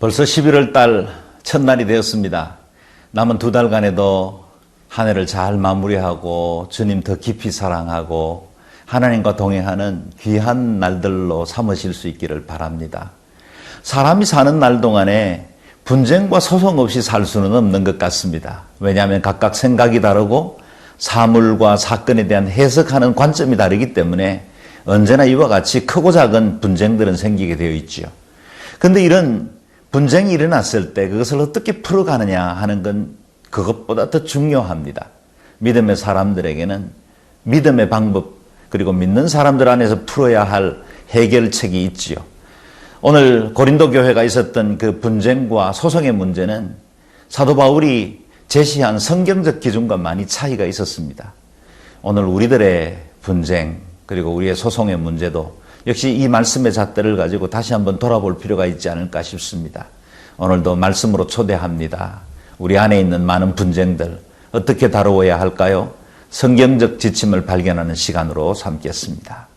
벌써 11월 달 첫날이 되었습니다. 남은 두 달간에도 한 해를 잘 마무리하고 주님 더 깊이 사랑하고 하나님과 동행하는 귀한 날들로 삼으실 수 있기를 바랍니다. 사람이 사는 날 동안에 분쟁과 소송 없이 살 수는 없는 것 같습니다. 왜냐하면 각각 생각이 다르고 사물과 사건에 대한 해석하는 관점이 다르기 때문에 언제나 이와 같이 크고 작은 분쟁들은 생기게 되어 있지요. 근데 이런 분쟁이 일어났을 때 그것을 어떻게 풀어가느냐 하는 건 그것보다 더 중요합니다. 믿음의 사람들에게는 믿음의 방법 그리고 믿는 사람들 안에서 풀어야 할 해결책이 있지요. 오늘 고린도 교회가 있었던 그 분쟁과 소송의 문제는 사도 바울이 제시한 성경적 기준과 많이 차이가 있었습니다. 오늘 우리들의 분쟁 그리고 우리의 소송의 문제도 역시 이 말씀의 잣대를 가지고 다시 한번 돌아볼 필요가 있지 않을까 싶습니다. 오늘도 말씀으로 초대합니다. 우리 안에 있는 많은 분쟁들 어떻게 다루어야 할까요? 성경적 지침을 발견하는 시간으로 삼겠습니다.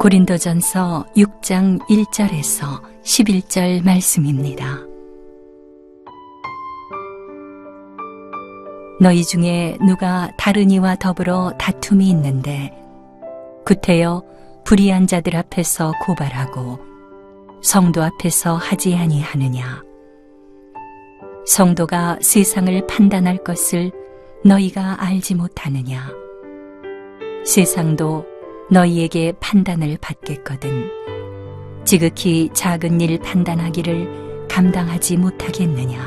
고린도전서 6장 1절에서 11절 말씀입니다. 너희 중에 누가 다른 이와 더불어 다툼이 있는데 구태여 불의한 자들 앞에서 고발하고 성도 앞에서 하지 아니하느냐 성도가 세상을 판단할 것을 너희가 알지 못하느냐 세상도 너희에게 판단을 받겠거든. 지극히 작은 일 판단하기를 감당하지 못하겠느냐?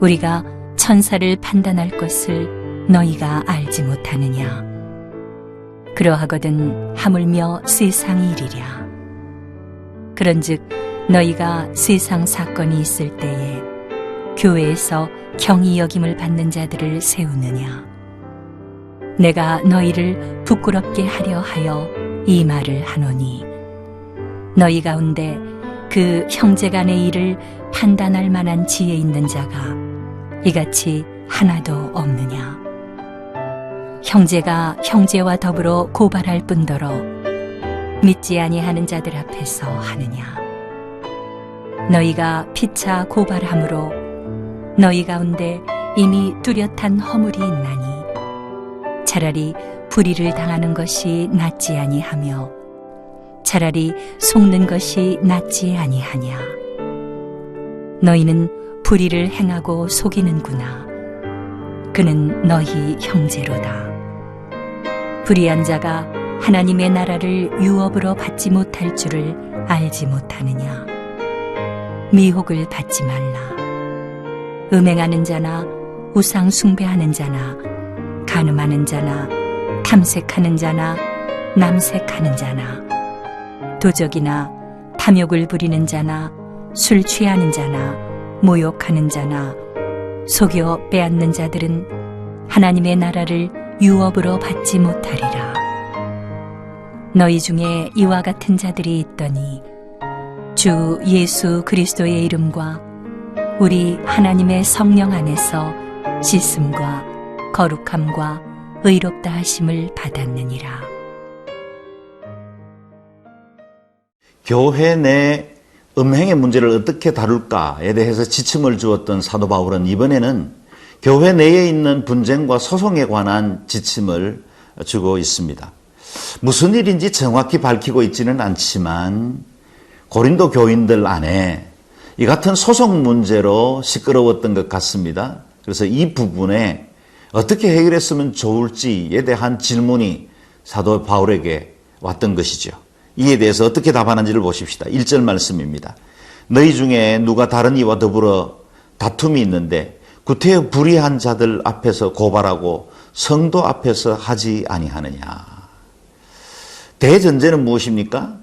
우리가 천사를 판단할 것을 너희가 알지 못하느냐? 그러하거든 하물며 세상 일이랴. 그런즉 너희가 세상 사건이 있을 때에 교회에서 경이 여김을 받는 자들을 세우느냐 내가 너희를 부끄럽게 하려 하여 이 말을 하노니. 너희 가운데 그 형제간의 일을 판단할 만한 지혜 있는 자가 이같이 하나도 없느냐? 형제가 형제와 더불어 고발할 뿐더러 믿지 아니하는 자들 앞에서 하느냐? 너희가 피차 고발함으로 너희 가운데 이미 뚜렷한 허물이 있나니 차라리 불의를 당하는 것이 낫지 아니하며 차라리 속는 것이 낫지 아니하냐. 너희는 불의를 행하고 속이는구나. 그는 너희 형제로다. 불의한 자가 하나님의 나라를 유업으로 받지 못할 줄을 알지 못하느냐. 미혹을 받지 말라. 음행하는 자나 우상 숭배하는 자나 가늠하는 자나 탐색하는 자나 남색하는 자나 도적이나 탐욕을 부리는 자나 술 취하는 자나 모욕하는 자나 속여 빼앗는 자들은 하나님의 나라를 유업으로 받지 못하리라. 너희 중에 이와 같은 자들이 있더니 주 예수 그리스도의 이름과 우리 하나님의 성령 안에서 씻음과 거룩함과 의롭다 하심을 받았느니라. 교회 내 음행의 문제를 어떻게 다룰까에 대해서 지침을 주었던 사도 바울은 이번에는 교회 내에 있는 분쟁과 소송에 관한 지침을 주고 있습니다. 무슨 일인지 정확히 밝히고 있지는 않지만 고린도 교인들 안에 이 같은 소송 문제로 시끄러웠던 것 같습니다. 그래서 이 부분에 어떻게 해결했으면 좋을지에 대한 질문이 사도 바울에게 왔던 것이죠. 이에 대해서 어떻게 답하는지를 보십시다. 1절 말씀입니다. 너희 중에 누가 다른 이와 더불어 다툼이 있는데 구태여 불의한 자들 앞에서 고발하고 성도 앞에서 하지 아니하느냐. 대전제는 무엇입니까?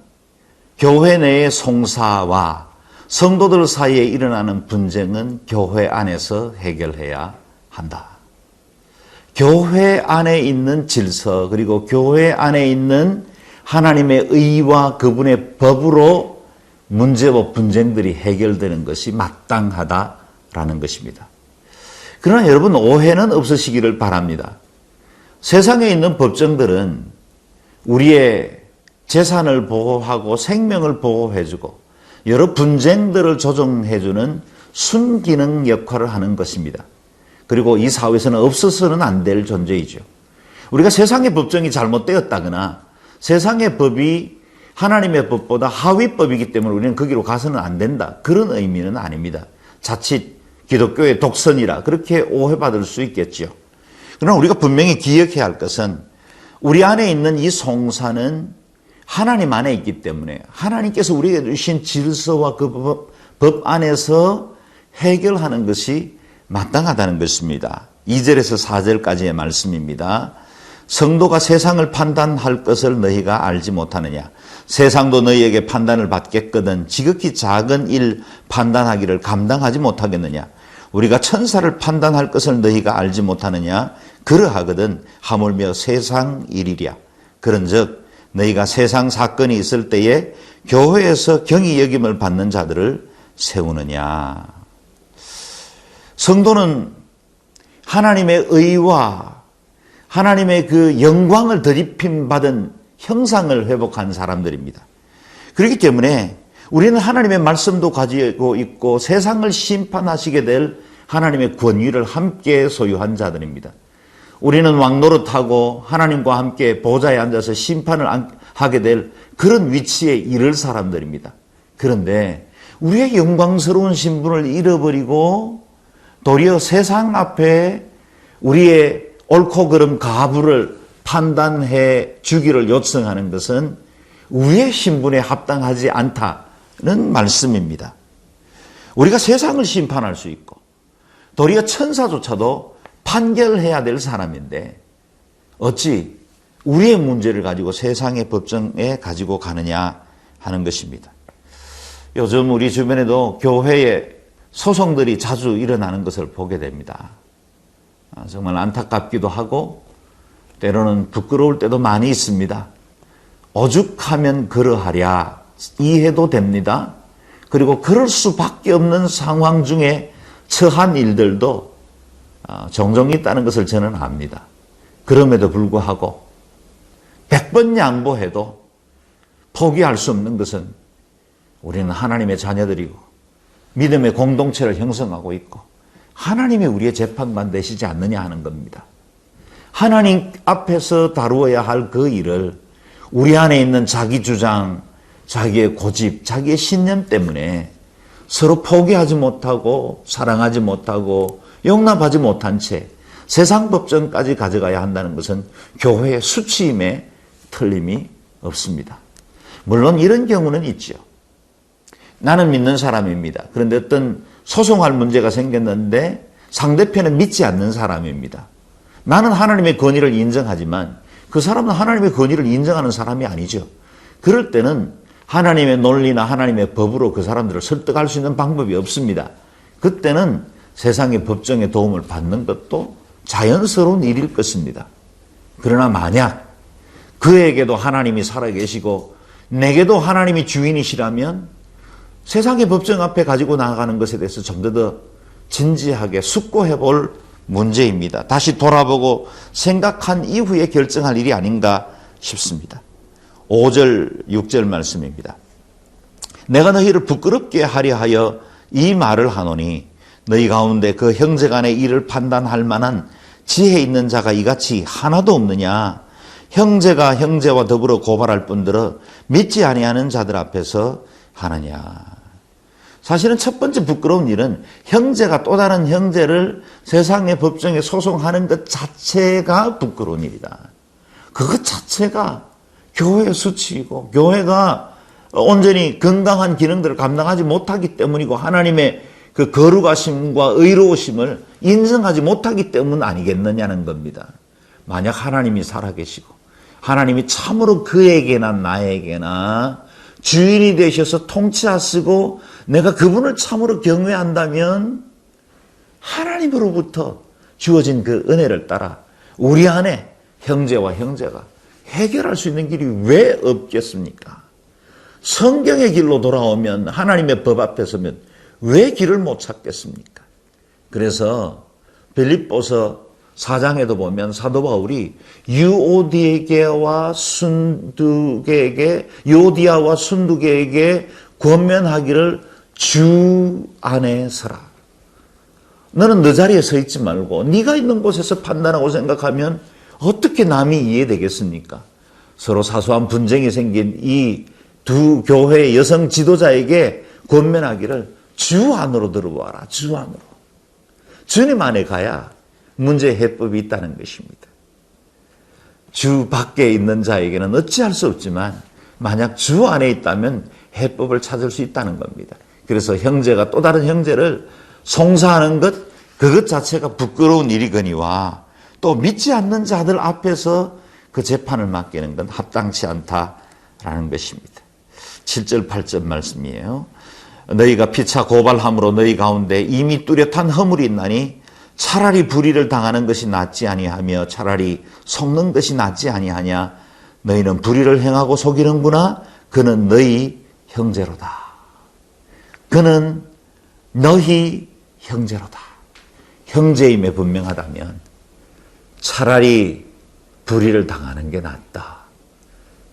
교회 내의 송사와 성도들 사이에 일어나는 분쟁은 교회 안에서 해결해야 한다. 교회 안에 있는 질서 그리고 교회 안에 있는 하나님의 의와 그분의 법으로 문제와 분쟁들이 해결되는 것이 마땅하다라는 것입니다. 그러나 여러분 오해는 없으시기를 바랍니다. 세상에 있는 법정들은 우리의 재산을 보호하고 생명을 보호해주고 여러 분쟁들을 조정해주는 순기능 역할을 하는 것입니다. 그리고 이 사회에서는 없어서는 안 될 존재이죠. 우리가 세상의 법정이 잘못되었다거나 세상의 법이 하나님의 법보다 하위법이기 때문에 우리는 거기로 가서는 안 된다. 그런 의미는 아닙니다. 자칫 기독교의 독선이라 그렇게 오해받을 수 있겠죠. 그러나 우리가 분명히 기억해야 할 것은 우리 안에 있는 이 송사는 하나님 안에 있기 때문에 하나님께서 우리에게 주신 질서와 그 법, 법 안에서 해결하는 것이 마땅하다는 것입니다. 2절에서 4절까지의 말씀입니다. 성도가 세상을 판단할 것을 너희가 알지 못하느냐. 세상도 너희에게 판단을 받겠거든 지극히 작은 일 판단하기를 감당하지 못하겠느냐. 우리가 천사를 판단할 것을 너희가 알지 못하느냐. 그러하거든 하물며 세상 일이랴. 그런즉 너희가 세상 사건이 있을 때에 교회에서 경이 여김을 받는 자들을 세우느냐. 성도는 하나님의 의와 하나님의 그 영광을 더입힘 받은 형상을 회복한 사람들입니다. 그렇기 때문에 우리는 하나님의 말씀도 가지고 있고 세상을 심판하시게 될 하나님의 권위를 함께 소유한 자들입니다. 우리는 왕노릇하고 하나님과 함께 보좌에 앉아서 심판을 하게 될 그런 위치에 이를 사람들입니다. 그런데 우리의 영광스러운 신분을 잃어버리고 도리어 세상 앞에 우리의 옳고 그름 가부를 판단해 주기를 요청하는 것은 우리의 신분에 합당하지 않다는 말씀입니다. 우리가 세상을 심판할 수 있고 도리어 천사조차도 판결해야 될 사람인데 어찌 우리의 문제를 가지고 세상의 법정에 가지고 가느냐 하는 것입니다. 요즘 우리 주변에도 교회에 소송들이 자주 일어나는 것을 보게 됩니다. 아, 정말 안타깝기도 하고 때로는 부끄러울 때도 많이 있습니다. 오죽하면 그러하랴 이해도 됩니다. 그리고 그럴 수밖에 없는 상황 중에 처한 일들도 아, 종종 있다는 것을 저는 압니다. 그럼에도 불구하고 100번 양보해도 포기할 수 없는 것은 우리는 하나님의 자녀들이고 믿음의 공동체를 형성하고 있고 하나님이 우리의 재판만 되시지 않느냐 하는 겁니다. 하나님 앞에서 다루어야 할 그 일을 우리 안에 있는 자기 주장, 자기의 고집, 자기의 신념 때문에 서로 포기하지 못하고 사랑하지 못하고 용납하지 못한 채 세상 법정까지 가져가야 한다는 것은 교회의 수치임에 틀림이 없습니다. 물론 이런 경우는 있죠. 나는 믿는 사람입니다. 그런데 어떤 소송할 문제가 생겼는데 상대편은 믿지 않는 사람입니다. 나는 하나님의 권위를 인정하지만 그 사람은 하나님의 권위를 인정하는 사람이 아니죠. 그럴 때는 하나님의 논리나 하나님의 법으로 그 사람들을 설득할 수 있는 방법이 없습니다. 그때는 세상의 법정의 도움을 받는 것도 자연스러운 일일 것입니다. 그러나 만약 그에게도 하나님이 살아계시고 내게도 하나님이 주인이시라면 세상의 법정 앞에 가지고 나가는 것에 대해서 좀 더 진지하게 숙고해 볼 문제입니다. 다시 돌아보고 생각한 이후에 결정할 일이 아닌가 싶습니다. 5절, 6절 말씀입니다. 내가 너희를 부끄럽게 하려 하여 이 말을 하노니 너희 가운데 그 형제 간의 일을 판단할 만한 지혜 있는 자가 이같이 하나도 없느냐? 형제가 형제와 더불어 고발할 뿐더러 믿지 아니하는 자들 앞에서 하느냐? 사실은 첫 번째 부끄러운 일은 형제가 또 다른 형제를 세상의 법정에 소송하는 것 자체가 부끄러운 일이다. 그것 자체가 교회의 수치이고 교회가 온전히 건강한 기능들을 감당하지 못하기 때문이고 하나님의 그 거룩하심과 의로우심을 인정하지 못하기 때문 아니겠느냐는 겁니다. 만약 하나님이 살아계시고 하나님이 참으로 그에게나 나에게나 주인이 되셔서 통치하시고 내가 그분을 참으로 경외한다면 하나님으로부터 주어진 그 은혜를 따라 우리 안에 형제와 형제가 해결할 수 있는 길이 왜 없겠습니까? 성경의 길로 돌아오면 하나님의 법 앞에 서면 왜 길을 못 찾겠습니까? 그래서 빌립보서 4장에도 보면 사도 바울이 유오디에게와 순두게에게 요디아와 순두게에게 권면하기를 주 안에 서라. 너는 너 자리에 서 있지 말고 네가 있는 곳에서 판단하고 생각하면 어떻게 남이 이해되겠습니까? 서로 사소한 분쟁이 생긴 이 두 교회의 여성 지도자에게 권면하기를 주 안으로 들어와라. 주 안으로. 주님 안에 가야 문제 해법이 있다는 것입니다. 주 밖에 있는 자에게는 어찌할 수 없지만 만약 주 안에 있다면 해법을 찾을 수 있다는 겁니다. 그래서 형제가 또 다른 형제를 송사하는 것 그것 자체가 부끄러운 일이거니와 또 믿지 않는 자들 앞에서 그 재판을 맡기는 건 합당치 않다라는 것입니다. 7절 8절 말씀이에요. 너희가 피차 고발함으로 너희 가운데 이미 뚜렷한 허물이 있나니 차라리 불의를 당하는 것이 낫지 아니하며 차라리 속는 것이 낫지 아니하냐 너희는 불의를 행하고 속이는구나 그는 너희 형제로다 그는 너희 형제로다 형제임에 분명하다면 차라리 불의를 당하는 게 낫다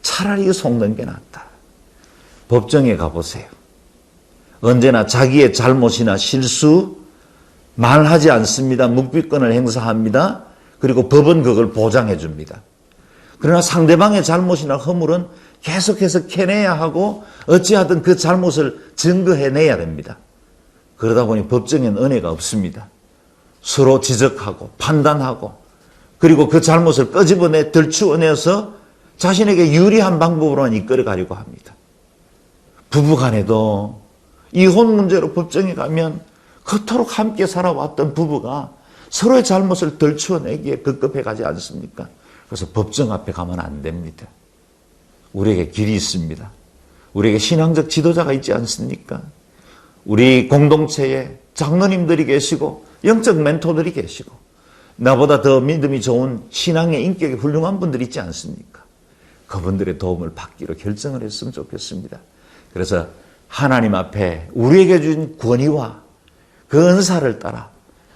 차라리 속는 게 낫다 법정에 가보세요 언제나 자기의 잘못이나 실수 말하지 않습니다. 묵비권을 행사합니다. 그리고 법은 그걸 보장해 줍니다. 그러나 상대방의 잘못이나 허물은 계속해서 캐내야 하고 어찌하든 그 잘못을 증거해내야 됩니다. 그러다 보니 법정엔 은혜가 없습니다. 서로 지적하고 판단하고 그리고 그 잘못을 끄집어내 들추어내서 자신에게 유리한 방법으로만 이끌어가려고 합니다. 부부간에도 이혼 문제로 법정에 가면 그토록 함께 살아왔던 부부가 서로의 잘못을 덜추어내기에 급급해 가지 않습니까? 그래서 법정 앞에 가면 안 됩니다. 우리에게 길이 있습니다. 우리에게 신앙적 지도자가 있지 않습니까? 우리 공동체에 장로님들이 계시고 영적 멘토들이 계시고 나보다 더 믿음이 좋은 신앙의 인격이 훌륭한 분들이 있지 않습니까? 그분들의 도움을 받기로 결정을 했으면 좋겠습니다. 그래서 하나님 앞에 우리에게 준 권위와 그 은사를 따라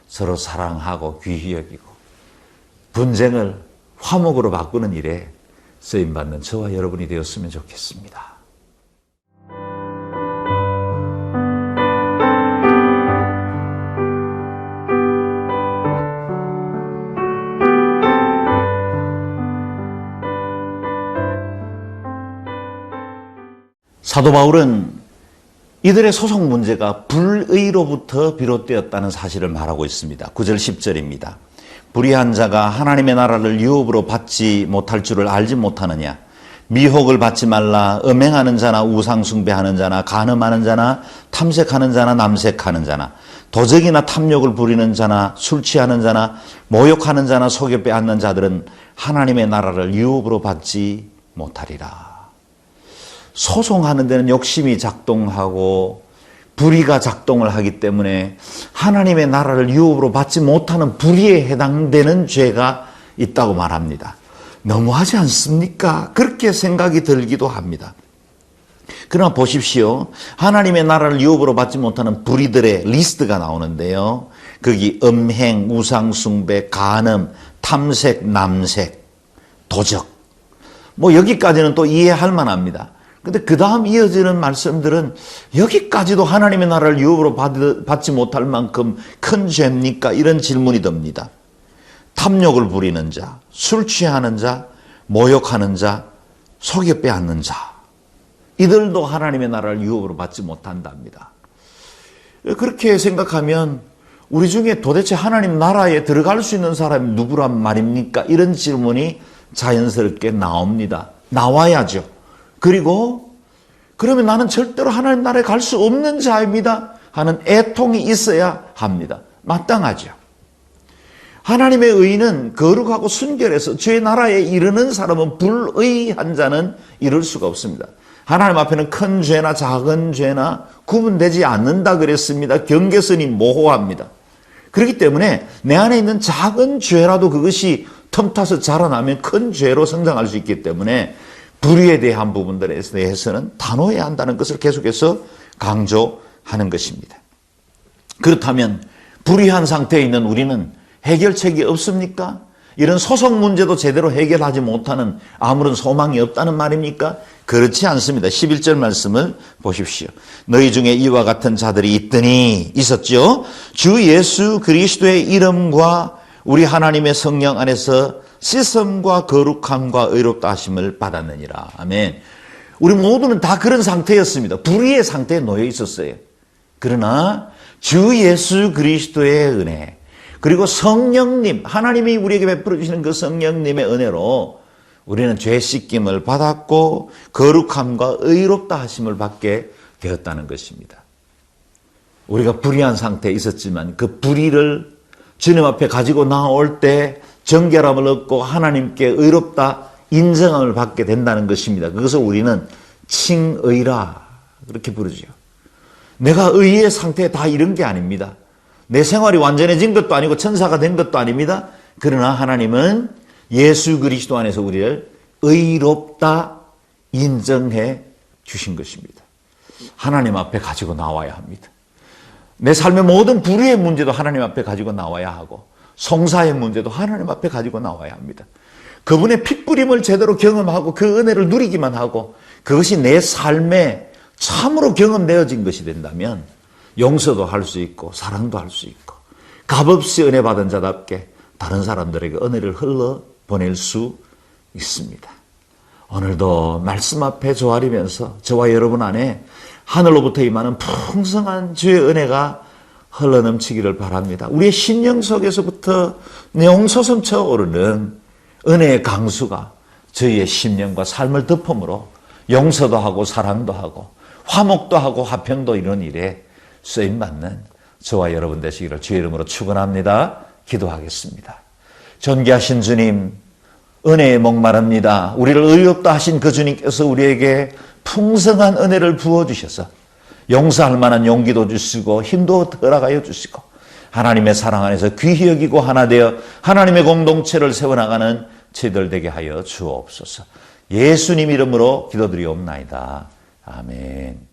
서로 사랑하고 귀히 여기고 분쟁을 화목으로 바꾸는 일에 쓰임 받는 저와 여러분이 되었으면 좋겠습니다. 사도 바울은 이들의 소속 문제가 불의로부터 비롯되었다는 사실을 말하고 있습니다. 9절 10절입니다. 불의한 자가 하나님의 나라를 유업으로 받지 못할 줄을 알지 못하느냐? 미혹을 받지 말라. 음행하는 자나 우상숭배하는 자나 간음하는 자나 탐색하는 자나 남색하는 자나 도적이나 탐욕을 부리는 자나 술 취하는 자나 모욕하는 자나 속여 빼앗는 자들은 하나님의 나라를 유업으로 받지 못하리라. 소송하는 데는 욕심이 작동하고 불의가 작동을 하기 때문에 하나님의 나라를 유업으로 받지 못하는 불의에 해당되는 죄가 있다고 말합니다. 너무하지 않습니까? 그렇게 생각이 들기도 합니다. 그러나 보십시오. 하나님의 나라를 유업으로 받지 못하는 불의들의 리스트가 나오는데요. 거기 음행, 우상숭배, 간음, 탐색, 남색, 도적. 뭐 여기까지는 또 이해할 만합니다. 근데 그 다음 이어지는 말씀들은 여기까지도 하나님의 나라를 유업으로 받지 못할 만큼 큰 죄입니까? 이런 질문이 듭니다. 탐욕을 부리는 자, 술 취하는 자, 모욕하는 자, 속여 빼앗는 자. 이들도 하나님의 나라를 유업으로 받지 못한답니다. 그렇게 생각하면 우리 중에 도대체 하나님 나라에 들어갈 수 있는 사람이 누구란 말입니까? 이런 질문이 자연스럽게 나옵니다. 나와야죠. 그리고 그러면 나는 절대로 하나님 나라에 갈 수 없는 자입니다. 하는 애통이 있어야 합니다. 마땅하죠. 하나님의 의는 거룩하고 순결해서 주의 나라에 이르는 사람은 불의한 자는 이룰 수가 없습니다. 하나님 앞에는 큰 죄나 작은 죄나 구분되지 않는다 그랬습니다. 경계선이 모호합니다. 그렇기 때문에 내 안에 있는 작은 죄라도 그것이 틈타서 자라나면 큰 죄로 성장할 수 있기 때문에 불의에 대한 부분들에 대해서는 단호해야 한다는 것을 계속해서 강조하는 것입니다. 그렇다면 불의한 상태에 있는 우리는 해결책이 없습니까? 이런 소송 문제도 제대로 해결하지 못하는 아무런 소망이 없다는 말입니까? 그렇지 않습니다. 11절 말씀을 보십시오. 너희 중에 이와 같은 자들이 있더니 있었죠. 주 예수 그리스도의 이름과 우리 하나님의 성령 안에서 씻음과 거룩함과 의롭다 하심을 받았느니라. 아멘. 우리 모두는 다 그런 상태였습니다. 불의의 상태에 놓여 있었어요. 그러나 주 예수 그리스도의 은혜 그리고 성령님 하나님이 우리에게 베풀어 주시는 그 성령님의 은혜로 우리는 죄 씻김을 받았고 거룩함과 의롭다 하심을 받게 되었다는 것입니다. 우리가 불의한 상태에 있었지만 그 불의를 주님 앞에 가지고 나올 때 정결함을 얻고 하나님께 의롭다 인정함을 받게 된다는 것입니다. 그것을 우리는 칭의라 그렇게 부르죠. 내가 의의 상태에 다 이런 게 아닙니다. 내 생활이 완전해진 것도 아니고 천사가 된 것도 아닙니다. 그러나 하나님은 예수 그리스도 안에서 우리를 의롭다 인정해 주신 것입니다. 하나님 앞에 가지고 나와야 합니다. 내 삶의 모든 불의의 문제도 하나님 앞에 가지고 나와야 하고 송사의 문제도 하나님 앞에 가지고 나와야 합니다. 그분의 핏부림을 제대로 경험하고 그 은혜를 누리기만 하고 그것이 내 삶에 참으로 경험되어진 것이 된다면 용서도 할 수 있고 사랑도 할 수 있고 값없이 은혜 받은 자답게 다른 사람들에게 은혜를 흘러 보낼 수 있습니다. 오늘도 말씀 앞에 조아리면서 저와 여러분 안에 하늘로부터 임하는 풍성한 주의 은혜가 흘러넘치기를 바랍니다. 우리의 심령 속에서부터 용서섬쳐 오르는 은혜의 강수가 저희의 심령과 삶을 덮음으로 용서도 하고 사랑도 하고 화목도 하고 화평도 이런 일에 쓰임 받는 저와 여러분 되시기를 주의 이름으로 축원합니다. 기도하겠습니다. 존귀하신 주님, 은혜에 목마릅니다. 우리를 의롭다 하신 그 주님께서 우리에게 풍성한 은혜를 부어 주셔서 용서할 만한 용기도 주시고 힘도 허락하여 주시고 하나님의 사랑 안에서 귀히 여기고 하나 되어 하나님의 공동체를 세워나가는 저희들 되게 하여 주옵소서. 예수님 이름으로 기도드리옵나이다. 아멘.